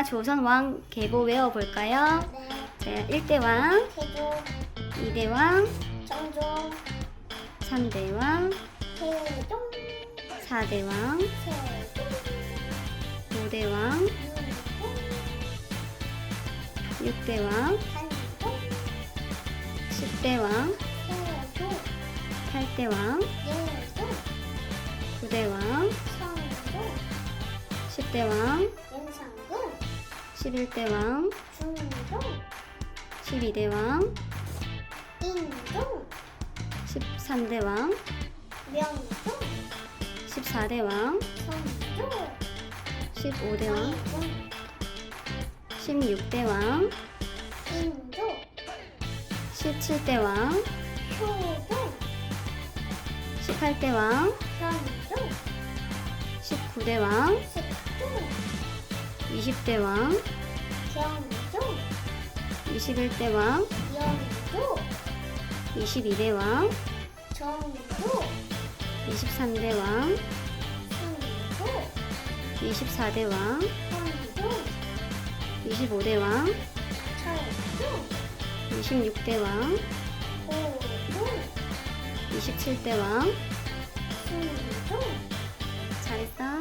자, 조선 왕 계보 외워볼까요? 네. 자, 1대 왕, 태조, 2대 왕, 정종, 3대 왕, 태종, 4대 왕, 세종, 5대 왕, 윤종, 6대 왕, 한종, 10대 왕, 세종, 8대 왕, 예종, 9대 왕, 성종, 10대 왕, 연상군, 11대 왕, 중종, 12대 왕, 인종, 13대 왕, 명종, 14대 왕, 성종, 15대 왕, 세종, 16대 왕, 인종, 17대 왕, 효종, 18대 왕, 현종, 19대 왕, 색종, 20대 왕, 경종, 21대 왕, 연조, 22대 왕, 정조, 23대 왕, 승조, 24대 왕, 현종, 25대 왕, 철종, 26대 왕, 고종, 27대 왕. 순종, 잘했어.